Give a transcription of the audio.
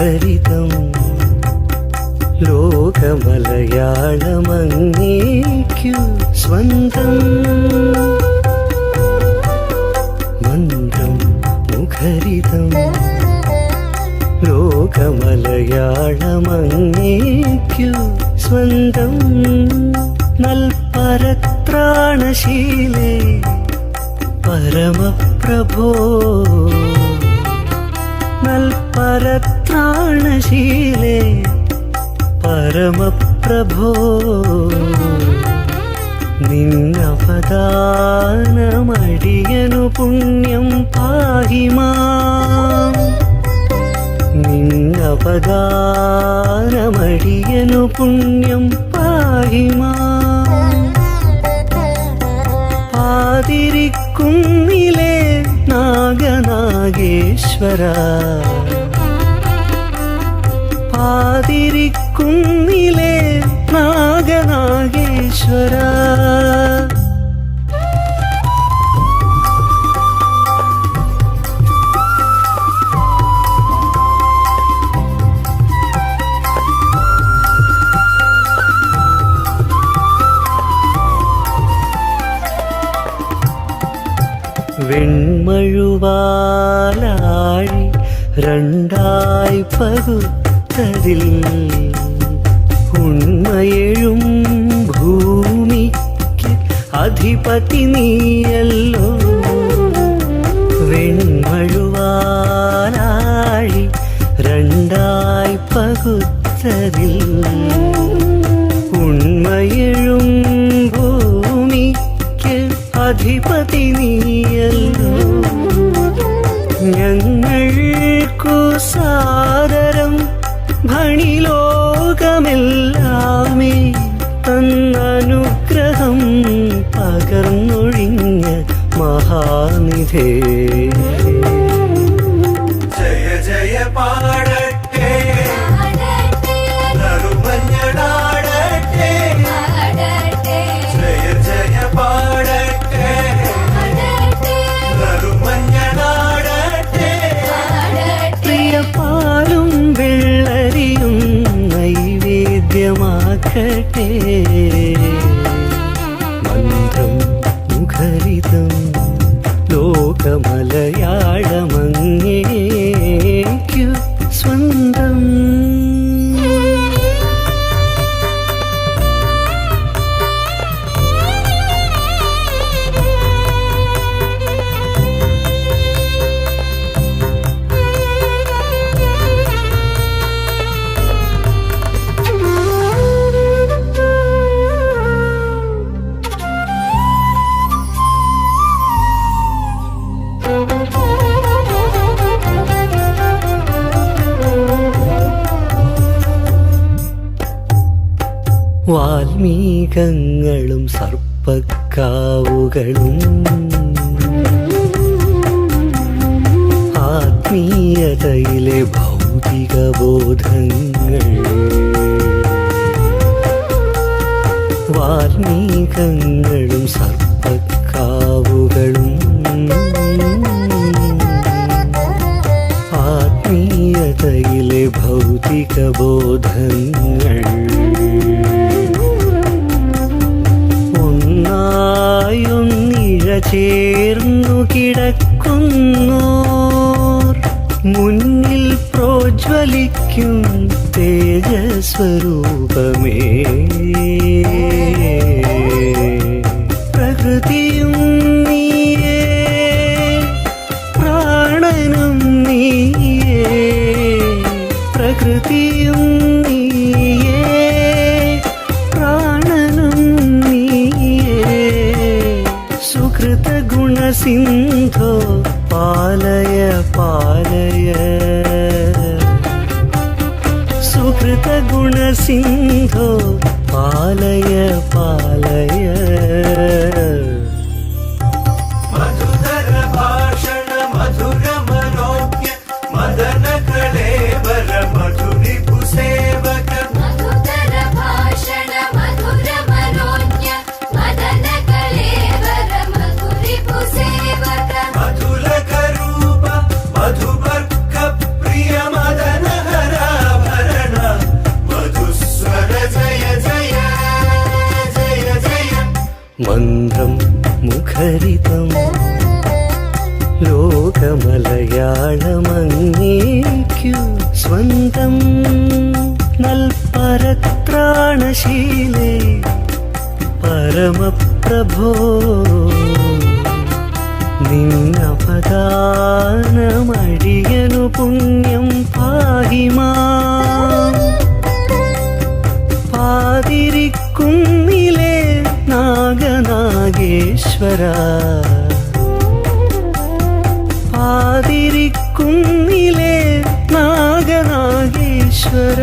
മുഖരിതം ലോകമലയാളമങ്ങേക്കു സ്വന്തം. മന്ദം മുഖരിതം. ലോകമലയാളമങ്ങേക്കു സ്വന്തം. നൽപരത്രാണശീലേ പരമപ്രഭോ. നൽപരത്രാണശീലേ പരമപ്രഭോ. നിന്നപദാനമടിയനു പുണ്യം പാഹിമാ നിന്നപദാനമടിയനു പുണ്യം പാഹിമാം ആതിരിക്കുന്നിലേ നാഗനാഗേശ്വര ആതിരിക്കുന്നിലേ നാഗനാഗേശ്വര വെൺമഴുവാലാഴി രണ്ടായി പകുത്തതിൽ ഉണ്മയഴും ഭൂമിക്ക് അധിപതി നീയല്ലോ. വെൺമഴുവാലാഴി രണ്ടായി പകുത്തതിൽ ഭണിലോകമെല്ലാമേ തന്നനുഗ്രഹം പകർന്നൊഴിഞ്ഞ മഹാനിധേ. ജയ ജയ പാടട്ടെ ലോകമലയാളമങ്ങേക്കു വാൽമീകങ്ങളും സർപ്പക്കാവുകളും ആത്മീയതയിലെ ഭൗതിക ബോധങ്ങൾ വാൽമീകങ്ങളും സർപ്പക്കാവുകളും ആത്മീയതയിലെ ഭൗതിക ബോധങ്ങൾ ചേർന്നു കിടക്കുന്നോർ. മുന്നിൽ പ്രോജ്വലിക്കും തേജസ്വരൂപമേ. ഗുണസിന്ധോ പാലയ പാലയ. സുഹൃത ഗുണസിന്ധോ പാലയ പാലയ. മന്ത്രം മുഖരിതം. ലോകമലയാളമങ്ങേക്കു സ്വന്തം. നൽപരത്രാണശീലേ പരമപ്രഭോ. നിന്നപദാനമടിയനു പുണ്യം പാഹിമാ. പാതിരിക്കുന്നിലേ നാഗനാഗേശ്വര. പാതിരിക്കുന്നിലേ നാഗനാഗേശ്വര.